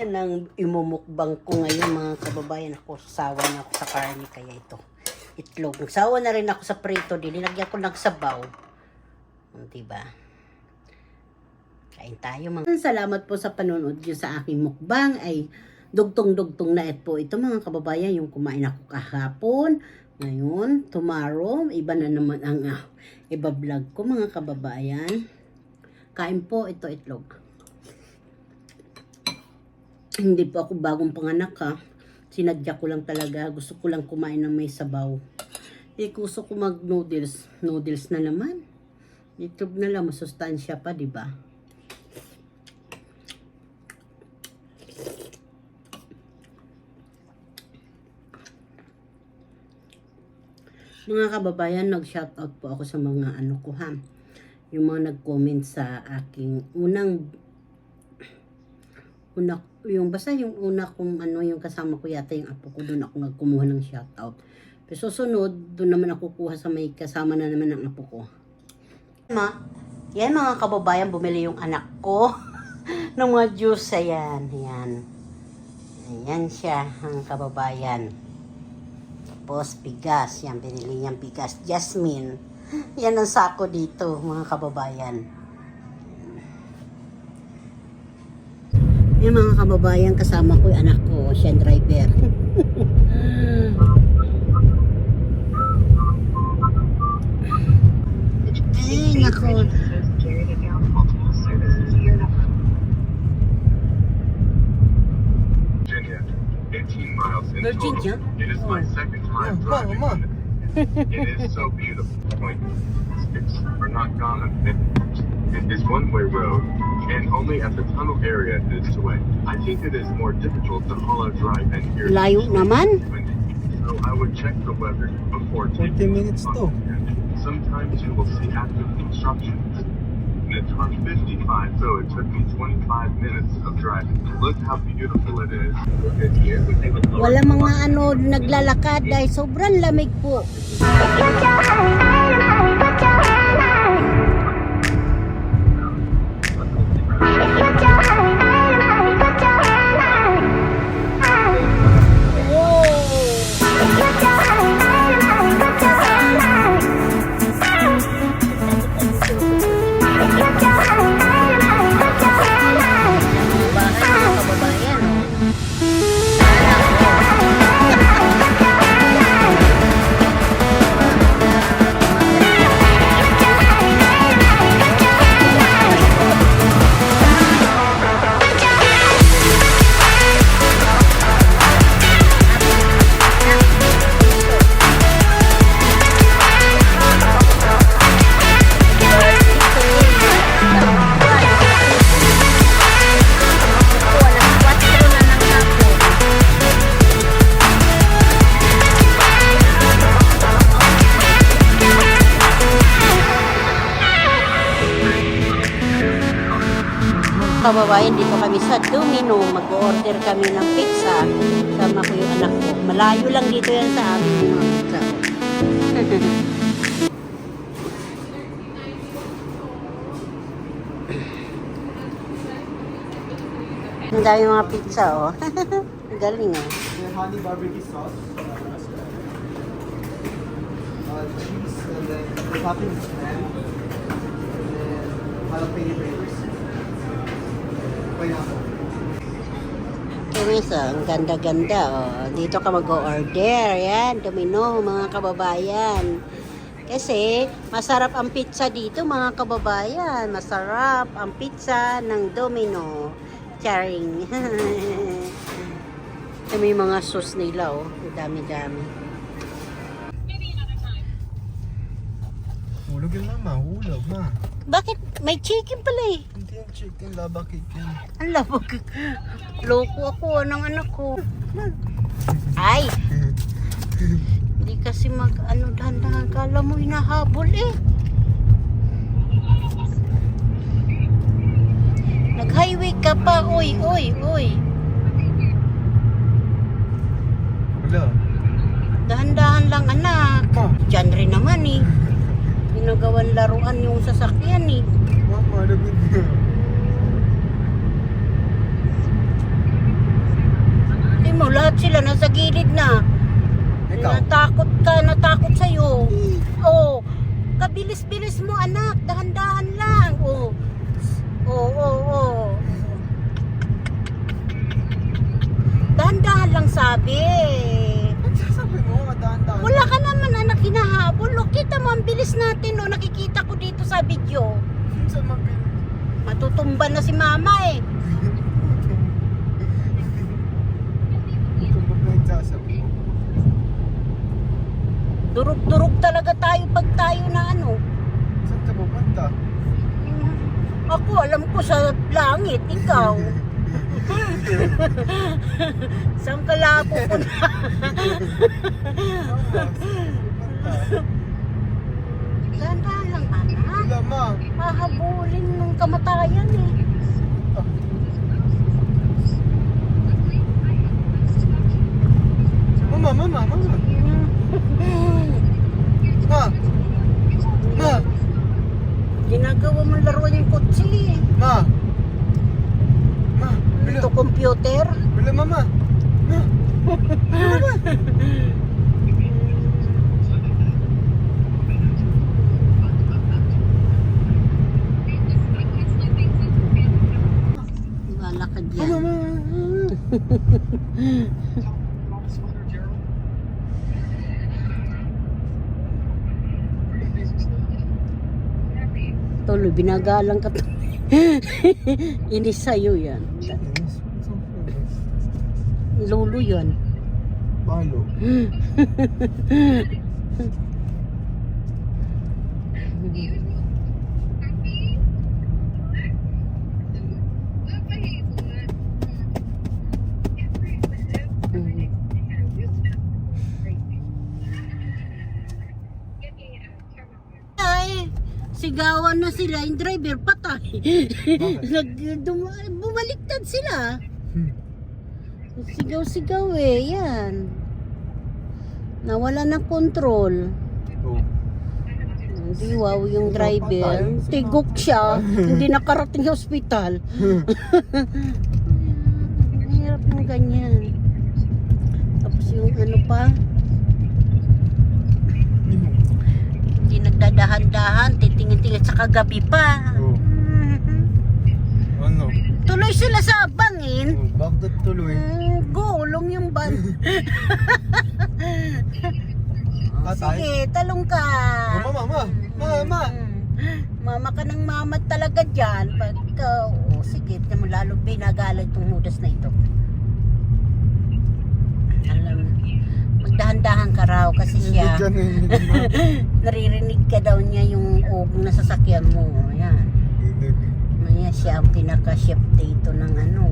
Yan ang imumukbang ko ngayon mga kababayan. Ako, sawa na ako sa karne kaya ito. Itlog. Nagsawa na rin ako sa prito. Dinilagyan ko ng sabaw. Hmm, Diba? Kain tayo mga. Salamat po sa panonood nyo sa aking mukbang. Ay dugtong-dugtong na po ito mga kababayan. Yung kumain ako kahapon. Ngayon, tomorrow, iba na naman ang uh, iba vlog ko mga kababayan. Kain po ito itlog. Hindi po ako bagong panganak ha. Sinadya ko lang talaga. Gusto ko lang kumain ng may sabaw. Eh, gusto ko mag noodles. Noodles na naman. Itlog na lang. Masustansya pa, di ba? Mga kababayan, nag-shoutout po ako sa mga ano ko ha. Yung mga nag-comment sa aking unang una yung basta yung una kong ano yung kasama ko yata yung apo ko doon ako nagkumuha ng shoutout. Pero susunod, doon naman ako kuha sa may kasama na naman ng apo ko. Ma, yan mga kababayan, bumili yung anak ko ng mga juice. Ayan, ayan. Ayan siya, ang kababayan. Tapos, bigas. Yan, binili niyang bigas. Jasmine. Yan ang sako dito, mga kababayan. Yung mga kababayan, kasama ko yung anak ko, siya driver. Ay, nako. Virginia, 18 miles in Virginia? total. It is my second time Oh, driving on it. Is so beautiful. Like, it's are not gone. It, it is one-way road, and only at the tunnel area is two-way. I think it is more difficult to hollow drive and here. Layo naman. So I would check the weather before 40 taking minutes to. Sometimes you will see active construction. And it's on 55, so it took me 25 minutes of driving. Look how beautiful it is. Look at here. Wala mga ano naglalakad dahil sobrang lamig po. Kababayan, dito kami sa Domino. Mag-order kami ng pizza. Sama ko yung anak ko. Malayo lang dito yan sa amin. Ang dami mga pizza, oh. Galing, ah. Your honey barbecue sauce. Uh, cheese, and then the topping is ham. And then jalapeno peppers. Teresa, ang ganda-ganda. Oh. Dito ka mag-order. Yan, Domino, mga kababayan. Kasi, masarap ang pizza dito, mga kababayan. Masarap ang pizza ng Domino. Charing. Ito may mga sauce nila, oh. Dami-dami. Hulog yun mama, hulog ma. Bakit? May chicken pala eh. Hindi yung chicken, lava cake yan. Ang labag. Loko ako ng anak ko. Ay! Hindi kasi mag ano dahan-dahan. Kala mo hinahabol eh. Nag-highway ka pa. Uy, uy, uy. Wala. Dahan-dahan lang anak. Ma, Diyan rin naman eh. Ginagawan laruan yung sasakyan eh. Mama, lagyan niya. lahat sila nasa gilid na. Ikaw? Natakot ka, natakot sa'yo. Oo. Kabilis-bilis mo anak, dahan-dahan lang. Oo. Oo, oo, oo. Dahan-dahan lang sabi. Sabi mo, madaan-daan. Wala ka naman anak hinahabol. O, kita mo ang bilis natin no. Nakikita ko dito sa video. Sa mabilis. Matutumba na si mama eh. Durug-durug talaga tayo pag tayo na ano. Saan ka pupunta? Ako alam ko sa langit, ikaw. Saan ka lang pupunta? Dahan-dahan lang anak. Ma. Hahabulin ng kamatayan eh. Mama, mama, mama. Ma. Ma. Ginagawa mo laruan yung kutsi eh. Ma. Ma. Bila. Ito computer. Bila mama. Ma. Lalakad Mama, mama. Tuloy, binagalang ka. Hindi sa'yo yan. Lolo yan. Balo. Ay, sigawan na sila. Yung driver patay. Nag, dum- bumaliktad sila. Hmm. Sigaw-sigaw eh. Yan. Nawala ng control. Oh. Hindi wow yung driver. Tigok siya. hindi nakarating sa ospital. Ang hirap ng ganyan. Tapos yung ano pa, hindi nagdadahan-dahan, titingin-tingin sa kagabi pa. Oh. Mhm. Ano? Tuloy sila sa abangin. Oh, bakit tuloy? Mm, gulong yung van. Patay? Sige, talong ka. Oh, mama, ma. Mama. Mm. Mama ka ng mama talaga dyan. Pagka, oh, sige, tignan mo lalo binagalan itong hudas na ito. Alam, magdahan-dahan ka raw kasi siya, naririnig ka daw niya yung ugong na sasakyan mo. Ayan. Maya siya ang pinaka-chef dito ng ano,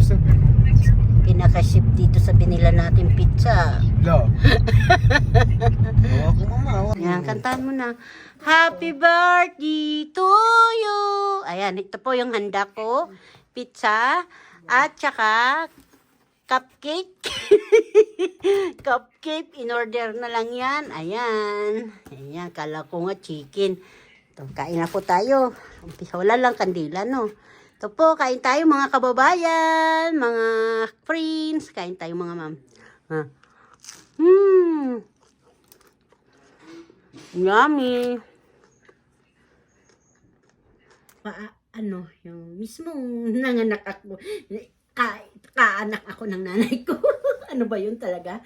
Sabi pinaka-chef dito sa binila natin pizza. Ko. Ayan, kantahan mo na. Happy birthday to you! Ayan, ito po yung handa ko. Pizza at saka cupcake. cupcake, in order na lang yan. Ayan. Ayan, kala ko nga chicken. Ito, kain na po tayo. Umpisa, wala lang kandila, no? Ito po, kain tayo mga kababayan, mga friends. Kain tayo mga ma'am. Ha. Hmm. Yummy. Pa, ano, yung mismong nanganak ako, ka, kaanak ako ng nanay ko. ano ba yun talaga?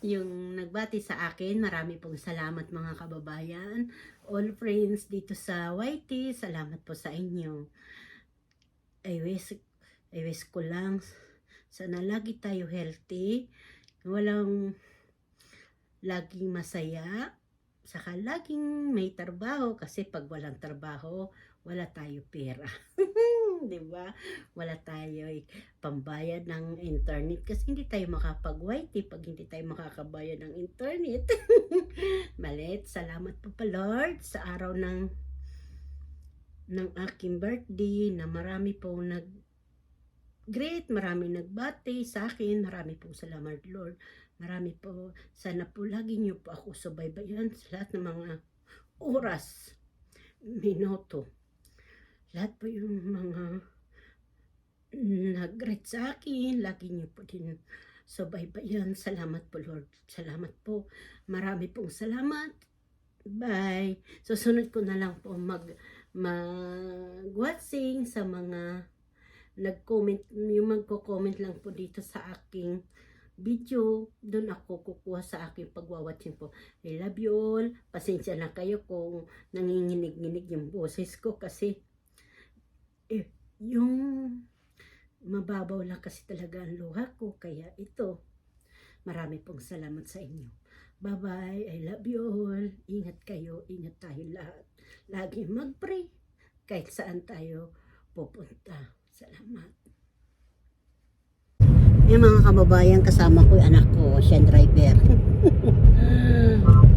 Yung nagbati sa akin, marami pong salamat mga kababayan. All friends dito sa YT, salamat po sa inyo. I wish, I wish ko lang, sana lagi tayo healthy, walang laging masaya, saka laging may trabaho kasi pag walang trabaho, wala tayo pera. 'Di ba? Wala tayo pambayad ng internet kasi hindi tayo makapag-whitey pag hindi tayo makakabayad ng internet. Malit, salamat po pa Lord sa araw ng ng aking birthday na marami po nag great, marami nagbati sa akin, marami po salamat Lord. Marami po, sana po lagi niyo po ako subaybayan sa lahat ng mga oras, minuto. Lahat po yung mga nag-greet sa akin. Lagi niyo po din subaybayan. Salamat po, Lord. Salamat po. Marami pong salamat. Bye. Susunod ko na lang po mag mag-watching sa mga nag-comment, yung magko-comment lang po dito sa aking video, doon ako kukuha sa aking pagwawatching po. I love you all. Pasensya na kayo kung nanginginig-nginig yung boses ko kasi yung mababaw lang kasi talaga ang luha ko. Kaya ito, marami pong salamat sa inyo. Bye-bye. I love you all. Ingat kayo. Ingat tayo lahat. Lagi mag-pray kahit saan tayo pupunta. Salamat. Yung mga kababayan kasama ko yung anak ko, siya driver.